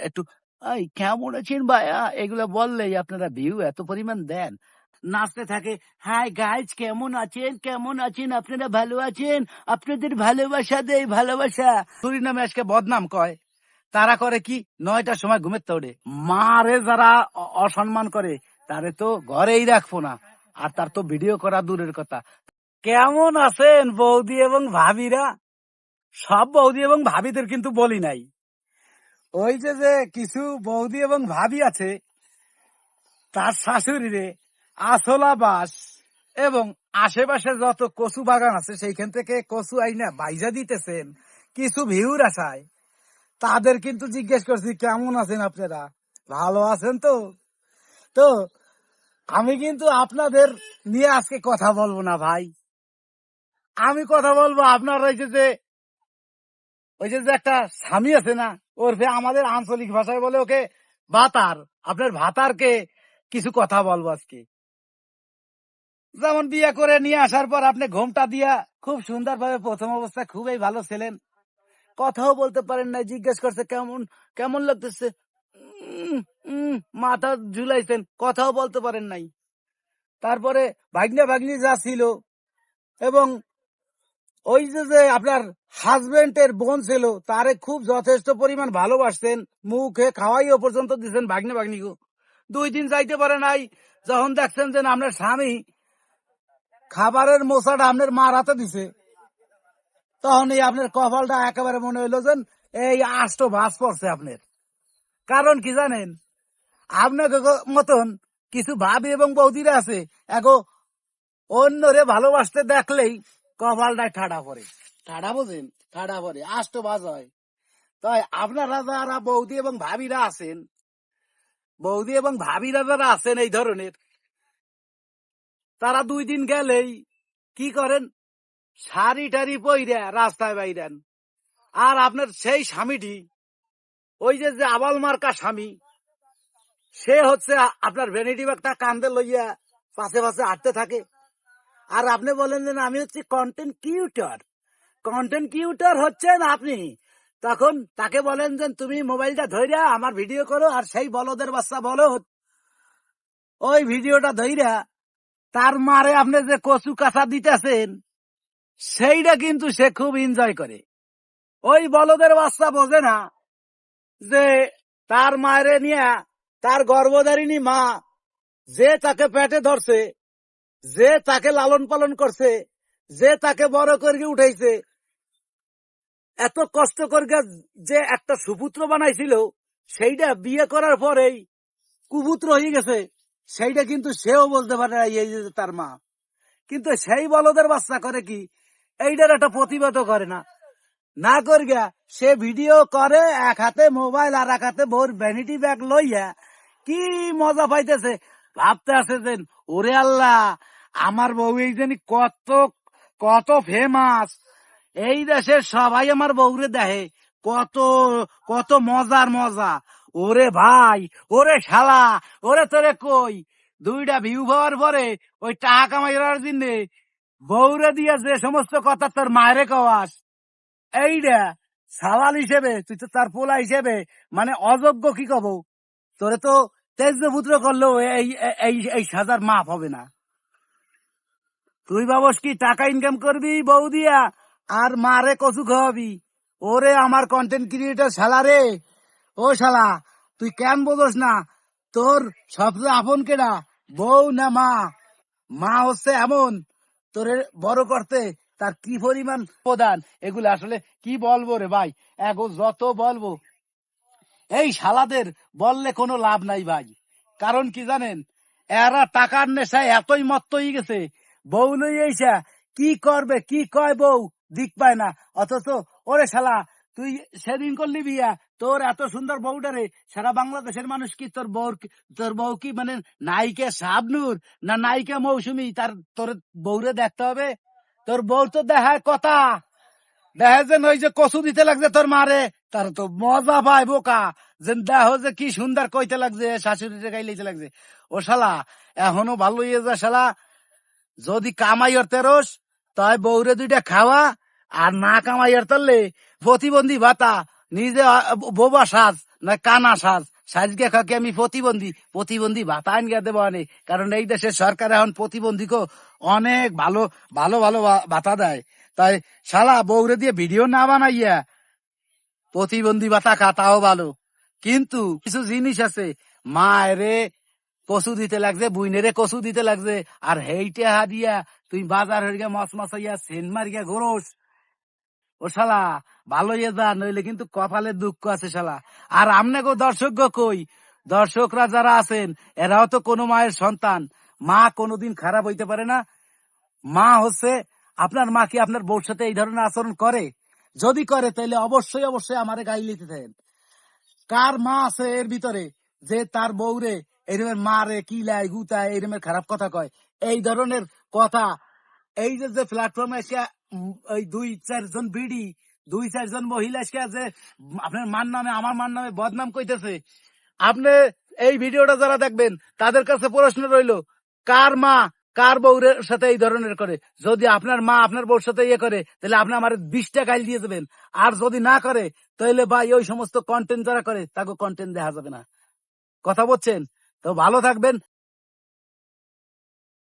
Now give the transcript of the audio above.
একটু, এই, কেমন আছেন ভাইয়া? এগুলো বললেই আপনারা ভিউ এত পরিমাণ দেন। নাচতে থাকে হাই গাইজ কেমন আছেন? কেমন আছেন? আপনারা ভালো আছেন? আপনাদের ভালোবাসা দেই, ভালোবাসা। চুরি নামে আজকে বদনাম কয়। তারা করে কি? নয়টার সময় ঘুমের তোড়ে মারে যারা অসম্মান করে, তারে তো ঘরেই রাখব না। আর তার তো ভিডিও করা দূরের কথা। কেমন আছেন বৌদি এবং ভাবিরা? সব বৌদি এবং ভাবিদের কিন্তু বলি নাই। ওই যে কিছু বৌদি এবং ভাবি আছে, তার শাশুড়িরে আসলা বাস এবং আশেপাশে যত কচু বাগান আছে, সেইখান থেকে কচু আইনা বাইজা দিতেছেন, কিছু ভিউর আশায়। তাদের কিন্তু জিজ্ঞেস করছি, কেমন আছেন আপনারা? ভালো আছেন তো? তো আমি কিন্তু আপনাদের নিয়ে আজকে কথা বলব না, ভাই। আমি কথা বলব আপনার যে যে ওই যে একটা স্বামী আছে না ওরফে আমাদের আঞ্চলিক ভাষায় বলে ওকে ভাতার। আপনার ভাতারকে কিছু কথা বলব আজকে। যেমন বিয়ে করে নিয়ে আসার পর আপনি ঘোমটা দিয়া খুব সুন্দরভাবে প্রথম অবস্থায় খুবই ভালো ছিলেন। কথাও বলতে পারেন না জিজ্ঞেস করছে কেমন কেমন লাগতেছে? মাথা ঝুলাইছেন, কথাও বলতে পারেন নাই। তারপরে ভাগ্নে ভাগ্নি যা ছিল এবং ওই যে যে আপনার হাজবেন্ডের বোন ছিল, তারে খুব যথেষ্ট পরিমাণ ভালোবাসতেন, মুখে খাওয়াইও পর্যন্ত দিচ্ছেন ভাগ্নে ভাগ্নিকে দুই দিন যাইতে পারে নাই, যখন দেখছেন যে আপনার স্বামী খাবারের মশাটা আপনার মার হাতে দিছে, তখন এই আপনার কপালটা একেবারে মনে হইল যে এই আষ্ট বাস পড়ছে আপনার। কারণ কি জানেন? আপনার মতন কিছু ভাবি এবং বৌদিরা আছে, এগো অন্যরে ভালোবাসতে দেখলেই কপালটায় ঠাডা পরে ঠাডা বোঝেন? ঠাডা পরে আষ্ট বাজ হয়। তাই আপনারা যারা বৌদি এবং ভাবিরা আছেন, বৌদি এবং ভাবিরা যারা আছেন এই ধরনের, তারা দুই দিন গেলেই কি করেন? শাড়ি টাড়ি পইরা রাস্তায় বাইরেন। আর আপনার সেই স্বামীটি, ওই যে যে আবাল মার্কা স্বামী, সে হচ্ছে আপনার ভ্যানিটি ব্যাগটা কান্দে লইয়া পাশে পাশে হাঁটতে থাকে। আর আপনি বলেন যে আমি হচ্ছে কন্টেন্ট কিউটার কন্টেন্ট কিউটার হচ্ছেন আপনি। তখন তাকে বলেন যে, তুমি মোবাইলটা ধইরা আমার ভিডিও করো আর সেই বলদের বাচ্চা বলো। ওই ভিডিওটা ধইরা তার মারে আপনি যে কচু কাঁচা দিতেছেন, সেইটা কিন্তু সে খুব এনজয় করে। ওই বলদের বাচ্চা বোঝে না যে তার মায়ের নিয়ে তার গর্ভধারিণী মা যে তাকে পেটে ধরছে যে তাকে লালন পালন করছে, যে তাকে বড় করে উঠাইছে, এত কষ্ট করে যে একটা সুপুত্র বানাইছিল, সেইটা বিয়ে করার পরেই কুপুত্র হয়ে গেছে, সেইটা কিন্তু সেও বলতে পারে তার মা। কিন্তু সেই বলদের বাচ্চা করে কি? এইটার একটা প্রতিবাদও করে না। না করিয়া সে ভিডিও করে, এক হাতে মোবাইল আর এক হাতে বউর ভ্যানিটি ব্যাগ লইয়া, কি মজা পাইতেছে। ভাবতে যে ওরে আল্লাহ, আমার বউ এই জানি কত কত ফেমাস এই দেশের সবাই আমার বউরে দেখে, কত কত মজার মজা। ওরে ভাই, ওরে শালা, ওরে তোরে কই? দুইটা ভিউ পাওয়ার পরে ওই টাকা কামাইবার জন্য বউরে দিয়া যে সমস্ত কথা তোর মায়েরে কওয়াস এইটা সালাল হিসেবে, তুই তো তার পোলা হিসেবে মানে অযোগ্য কি কব? তোরে তো তেজপুত্র করলেও এই এই সাজার মাপ হবে না। তুই ভাবস কি টাকা ইনকাম করবি বউ দিয়া, আর মারে কচু খাওয়াবি? ওরে আমার কন্টেন্ট ক্রিয়েটার শালা রে। ও শালা, তুই কেন বোঝস না? তোর সবচেয়ে আপন কেডা? বউ না মা? মা হচ্ছে এমন। তোরে বড় করতে তার কি পরিমাণ প্রদান এগুলো আসলে কি বলব রে ভাই? এগো যত বলব এই শালাদের বললে কোনো লাভ নাই ভাই। কারণ কি জানেন? এরা টাকার নেশায় এতই মত্ত হয়ে গেছে, বউ লই এইসা কি করবে, কি কয় বউ দিক পায় না। অথচ ওরে শালা, তুই সেদিন করলি বিয়া, তোর এত সুন্দর বউটারে সারা বাংলাদেশের মানুষ কি তোর বউ তোর বউ কি মানে নায়িকা সাবনুর না নায়িকা মৌসুমি? তার তোর বউরে দেখতে হবে। তোর বউ তো দেখায় কথা। দেখে ওই যে কচু দিতে লাগছে তোর মারে, তার তো মজা পায় বোকা। যে দেখো যে কি সুন্দর কইতে লাগছে শাশুড়িতে গাইলেতে লাগছে। ও শালা, এখনও ভালো ইয়ে যা শালা। যদি কামাই অর্থে রস, তাই বউরে দুইটা খাওয়া, আর না কামাই অর্থলে প্রতিবন্ধী ভাতা, নিজে বোবা সাজ, না কানা সাজ। সাজকে খাকে আমি প্রতিবন্ধী প্রতিবন্ধী ভাতা আনগা দেবো অনেক কারণ এই দেশের সরকার এখন প্রতিবন্ধীকে অনেক ভালো ভালো ভালো ভাতা দেয়। তাই শালা বৌরে দিয়ে ভিডিও না বানাইয়া প্রতিবন্ধী ভাতা খাতাও ভালো কিন্তু কিছু জিনিস আছে। মায়েরে কচু দিতে লাগছে, বুইনেরে কচু দিতে লাগছে। আর হেইটে হারিয়া তুই বাজার হইয়া মস মশাইয়া সেন মারিয়া ঘোরস। ও শালা ভালো যা, নইলে কিন্তু কপালে দুঃখ আছে শালা। আর আমনে গো দর্শক কই? দর্শকরা যারা আছেন, এরাও তো কোনো মায়ের সন্তান। মা কোনোদিন খারাপ হইতে পারে না। মা হচ্ছে আপনার মা কি আপনার বউর সাথে এই ধরনের আচরণ করে? যদি করে, তাহলে অবশ্যই অবশ্যই আমারে গাই লিতে দেন। কার মা আছে এর ভিতরে যে তার বউরে এরমের মারে কিলায় গুতায় এরমের খারাপ কথা কয়? এই ধরনের কথা, এই যে যে প্ল্যাটফর্মে এসে ওই দুই চারজন বিডি, দুই চারজন মহিলা এসে যে, আপনার মান নামে, আমার মান নামে বদনাম কইতেছে, আপনি এই ভিডিওটা যারা দেখবেন, তাদের কাছে প্রশ্ন রইল, কার মা কার বউর সাথে এই ধরনের করে? যদি আপনার মা আপনার বউর সাথে ইয়ে করে, তাহলে আপনি আমার বিশটা গাইল দিয়ে দেবেন। আর যদি না করে, তাহলে ভাই ওই সমস্ত কন্টেন্ট যারা করে, তাকে কন্টেন্ট দেখা যাবে না। কথা বলছেন? তো ভালো থাকবেন।